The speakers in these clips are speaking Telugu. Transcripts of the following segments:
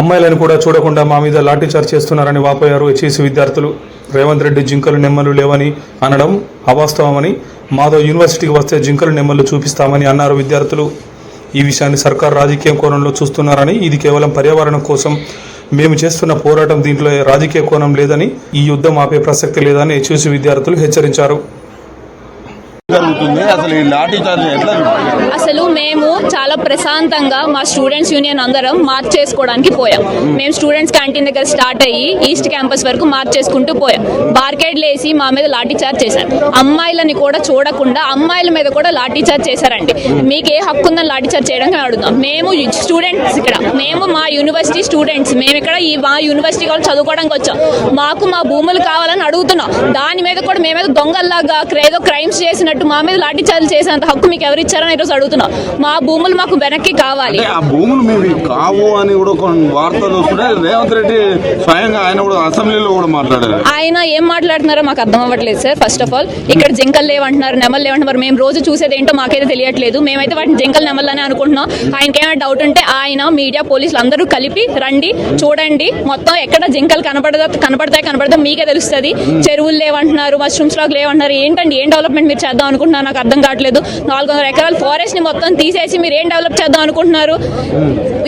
అమ్మాయిలను కూడా చూడకుండా మా మీద లాఠీచార్జ్ చేస్తున్నారని వాపోయారు హెచ్ఈసి విద్యార్థులు. రేవంత్ రెడ్డి జింకలు నెమ్మలు లేవని అనడం అవాస్తవమని మాతో యూనివర్సిటీకి వస్తే జింకలు నెమ్మలు చూపిస్తామని అన్నారు విద్యార్థులు. ఈ విషయాన్ని సర్కార్ రాజకీయ కోణంలో చూస్తున్నారని ఇది కేవలం పర్యావరణం కోసం మేము చేస్తున్న పోరాటం దీంట్లో రాజకీయ కోణం లేదని ఈ యుద్ధం ఆపే ప్రసక్తి లేదని హెచ్ఎస్సి విద్యార్థులు హెచ్చరించారు. జరుగుతుంది. అసలు ఈ లాఠీ చార్జ్ ఎట్లా అసలు మేము చాలా ప్రశాంతంగా మా స్టూడెంట్స్ యూనియన్ అందరం మార్చ్ చేసుకోవడానికి పోయాం. మేము. స్టూడెంట్స్ క్యాంటీన్ దగ్గర స్టార్ట్ అయ్యి ఈస్ట్ క్యాంపస్ వరకు మార్చ్ చేసుకుంటూ పోయాం. బార్కేడ్లు వేసి మా మీద లాఠీ చార్జ్ చేశారు. అమ్మాయిలని కూడా చూడకుండా అమ్మాయిల మీద కూడా లాఠీ చార్జ్ చేశారండి. మీకు ఏ హక్కు ఉందని లాఠీ చార్జ్ చేయడానికి అడుగుతాం. మేము స్టూడెంట్స్ ఇక్కడ. మేము మా యూనివర్సిటీ స్టూడెంట్స్. మేము ఇక్కడ ఈ మా యూనివర్సిటీ వాళ్ళు చదువుకోవడానికి వచ్చాం. మాకు మా భూములు కావాలని అడుగుతున్నాం. దాని మీద కూడా మేమేదో దొంగల్లాగా ఏదో క్రైమ్స్ చేసినట్టు మా మీద లాఠీ చార్జ్ చేసేంత హక్కు మీకు ఎవరు ఇచ్చారని ఈరోజు అడుగుతున్నాం. మా భూములు మాకు వెనక్కి కావాలి. అంటే ఆ భూములు మీవి కావు అని కూడా కొన్ని వార్తలు వస్తున్నాయి రేవంత్ రెడ్డి స్వయంగా ఆయన కూడా అసెంబ్లీలో కూడా మాట్లాడారు. ఆయన ఏం మాట్లాడుతున్నారో మాకు అర్థం అవ్వట్లేదు సార్ ఫస్ట్ ఆఫ్ ఆల్ ఇక్కడ జింకలు లేవంటున్నారు నెమలు లేవంటున్నారు. మేము రోజు చూసేది ఏంటో మాకైతే తెలియట్లేదు. మేమైతే వాటిని జింకలు నెమలని అనుకుంటున్నాం. ఆయనకి ఏమైనా డౌట్ ఉంటే ఆయన మీడియా పోలీసులు అందరూ కలిపి రండి చూడండి. మొత్తం ఎక్కడ జింకలు కనపడదా కనపడతాయి కనపడదా మీకే తెలుస్తుంది. చెరువులు లేవంటున్నారు మష్రూమ్స్ లాగా లేవంటున్నారు. ఏంటండి ఏం డెవలప్మెంట్ మీరు చేద్దాం అనుకుంటున్నారు నాకు అర్థం కావట్లేదు. నాలుగు వందల ఎకరాల ఫారెస్ట్ని మొత్తం తీసేసి మీరు ఏం డెవలప్ చేద్దాం అనుకుంటున్నారు?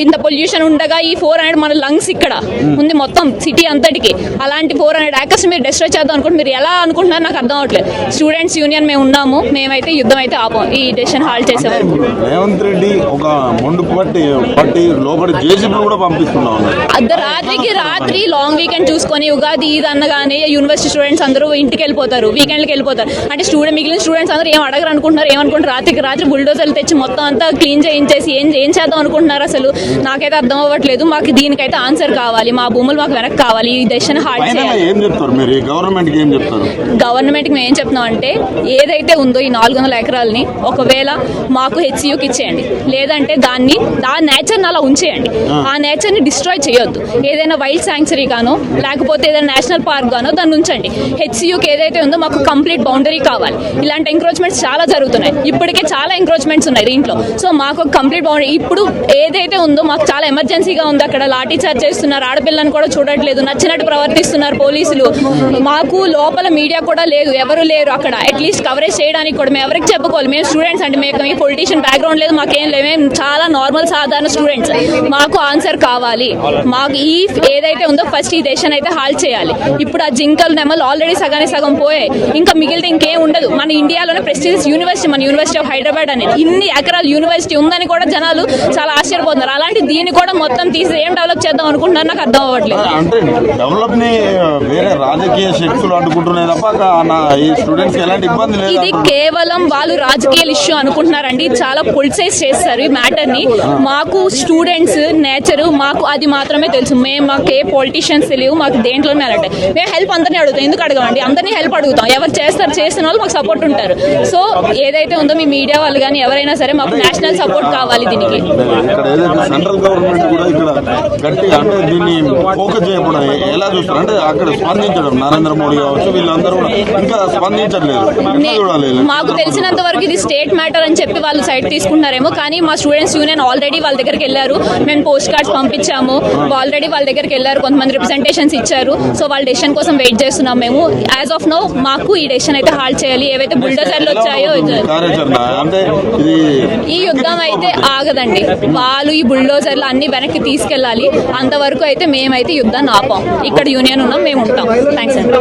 ఇంత పొల్యూషన్ ఉండగా ఈ ఫోర్ హండ్రెడ్ మన లంగ్స్ ఇక్కడ. ఉంది మొత్తం సిటీ అంతటికి. అలాంటి ఫోర్ హండ్రెడ్ ఏకర్స్ మీరు డిస్ట్రాయ్ చేద్దాం అనుకుంటే మీరు ఎలా అనుకుంటున్నారు? నాకు అర్థం అవ్వట్లేదు స్టూడెంట్స్ యూనియన్ మేము ఉన్నాము. మేమైతే యుద్ధం అయితే ఆపం. ఈ డెసిషన్ హాల్ చేసే వరకు. రేవంత్ రెడ్డి ఒక మొండు పట్టి పట్టి లోపలి జేసీబీ కూడా పంపిస్తున్నా ఉన్నారు అర్ధరాత్రికి రాత్రి లాంగ్ వీకెండ్ చూసుకొని ఉగాది ఇది అనగానే యూనివర్సిటీ స్టూడెంట్స్ అందరూ ఇంటికి వెళ్ళిపోతారు. వీకెండ్కి వెళ్ళిపోతారు. అంటే స్టూడెంట్ మిగిలిన స్టూడెంట్స్ అందరూ ఏం అడగరు అనుకుంటున్నారు ఏమనుకుంటారు రాత్రికి రాత్రి బుల్డోజర్లు తెచ్చి మొత్తం అంతా క్లీన్ చేయించేసి ఏం ఏం చేద్దాం అనుకుంటున్నారు అసలు? నాకైతే అర్థం అవ్వట్లేదు. మాకు దీనికైతే ఆన్సర్ కావాలి. మా భూములు మాకు వెనక్కి కావాలి. ఈ డెసిషన్ హార్డ్ ఫైనల్ చేయాలి. ఏం చెప్తారు మీరు? ఈ గవర్నమెంట్కి ఏం చెప్తారు? గవర్నమెంట్కి మేము ఏం చెప్తున్నాం అంటే ఏదైతే ఉందో ఈ నాలుగు వందల ఎకరాలని ఒకవేళ మాకు హెచ్సియుకి ఇచ్చేయండి. లేదంటే దాన్ని ఆ నేచర్ అలా ఉంచేయండి. ఆ. నేచర్ని డిస్ట్రాయ్ చేయొద్దు. ఏదైనా వైల్డ్ శాంక్చరీ గానో లేకపోతే ఏదైనా నేషనల్ పార్క్ గానో దాన్ని ఉంచండి. హెచ్సియుకి ఏదైతే ఉందో మాకు కంప్లీట్ బౌండరీ కావాలి. ఇలాంటి ఎంక్రోచ్మెంట్స్ చాలా జరుగుతున్నాయి. ఇప్పటికే చాలా ఎంక్రోచ్మెంట్స్ ఉన్నాయి దీంట్లో. సో మాకు కంప్లీట్ బాగుంది ఇప్పుడు ఏదైతే ఉందో మాకు చాలా ఎమర్జెన్సీగా ఉంది అక్కడ. లాఠీ చార్జ్ చేస్తున్నారు. ఆడపిల్లని కూడా చూడట్లేదు. నచ్చినట్టు ప్రవర్తిస్తున్నారు పోలీసులు. మాకు లోపల మీడియా కూడా లేదు. ఎవరు లేరు అక్కడ. అట్లీస్ట్ కవరేజ్ చేయడానికి కూడా మేము ఎవరికి చెప్పుకోవాలి. మేము స్టూడెంట్స్ అంటే మేము పొలిటీషియన్ బ్యాక్గ్రౌండ్ లేదు. మాకేం లేదు. మేము చాలా నార్మల్ సాధారణ స్టూడెంట్స్ మాకు ఆన్సర్ కావాలి. మాకు ఈ ఏదైతే ఉందో ఫస్ట్ ఈ దేశాన్ని అయితే హాల్ చేయాలి. ఇప్పుడు ఆ జింకలు నెమలు ఆల్రెడీ సగానే సగం పోయాయి. ఇంకా మిగిలితే ఇంకేం ఉండదు. మన ఇండియా ఇండియాలోనే ప్రెస్టీజియస్ యూనివర్సిటీ మన యూనివర్సిటీ ఆఫ్ హైదరాబాద్ అనేది ఇన్ని ఎకరాల యూనివర్సిటీ ఉందని కూడా జనాలు చాలా ఆశ్చర్యపోతున్నారు. అలాంటి దీన్ని కూడా మొత్తం తీసి ఏం డెవలప్ చేద్దాం అనుకుంటున్నారు నాకు అర్థం అవ్వట్లేదు. అంటే డెవలప్ని వేరే రాజకీయ శక్తులు అడ్డుకుంటున్నాయి తప్ప కా- నా ఈ స్టూడెంట్స్ ఎలాంటి ఇబ్బంది లేదు ఇది కేవలం వాళ్ళు రాజకీయ ఇష్యూ అనుకుంటున్నారండి. చాలా పొలిసైజ్ చేస్తారు ఈ మ్యాటర్ని. మాకు స్టూడెంట్స్ నేచర్ మాకు అది మాత్రమే తెలుసు. మేము మాకు ఏ పొలిటీషియన్స్ తెలియవు మాకు దేంట్లో వెళ్ళండి మేము హెల్ప్ అందరినీ అడుగుతాం. ఎందుకు అడగమండి? అందరినీ హెల్ప్ అడుగుతాం. ఎవరు చేస్తారు చేసిన వాళ్ళు మాకు సపోర్ట్ ఉంటారు. సో ఏదైతే ఉందో మీ మీడియా వాళ్ళు కానీ ఎవరైనా సరే మాకు నేషనల్ సపోర్ట్ కావాలి దీనికి. ఇక్కడ ఏదైతే సెంట్రల్ గవర్నమెంట్ కూడా ఇక్కడ గట్టిగా అంటే దీన్ని ఫోకస్ చేయకుండా ఎలా చూస్తారు? అంటే అక్కడ స్పందించడం నరేంద్ర మోడీ కావచ్చు వీళ్ళందరూ కూడా ఇంకా స్పందించట్లేదు? మాకు తెలిసినంత వరకు ఇది స్టేట్ మ్యాటర్ అని చెప్పి వాళ్ళు సైడ్ తీసుకుంటున్నారేమో కానీ మా స్టూడెంట్స్ యూనియన్ ఆల్రెడీ వాళ్ళ దగ్గరికి వెళ్ళారు. మేము పోస్ట్ కార్డ్స్ పంపించాము. ఆల్రెడీ వాళ్ళ దగ్గరికి వెళ్ళారు కొంతమంది రిప్రజెంటేషన్స్ ఇచ్చారు. సో వాళ్ళ డెసిషన్ కోసం వెయిట్ చేస్తున్నాం మేము. యాజ్ ఆఫ్ నో మాకు ఈ డెసిషన్ అయితే హాల్ట్ చేయాలి. ఏవైతే బుల్డోజర్లు వచ్చాయో అంటే ఈ యుద్ధం అయితే ఆగదండి. వాళ్ళు ఈ బుల్డోజర్లు అన్ని వెనక్కి తీసుకెళ్ళాలి. అంతవరకు అయితే మేమైతే యుద్ధాన్ని ఆపాం. ఇక్కడ యూనియన్ ఉన్నాం మేము ఉంటాం. థ్యాంక్స్ అండి.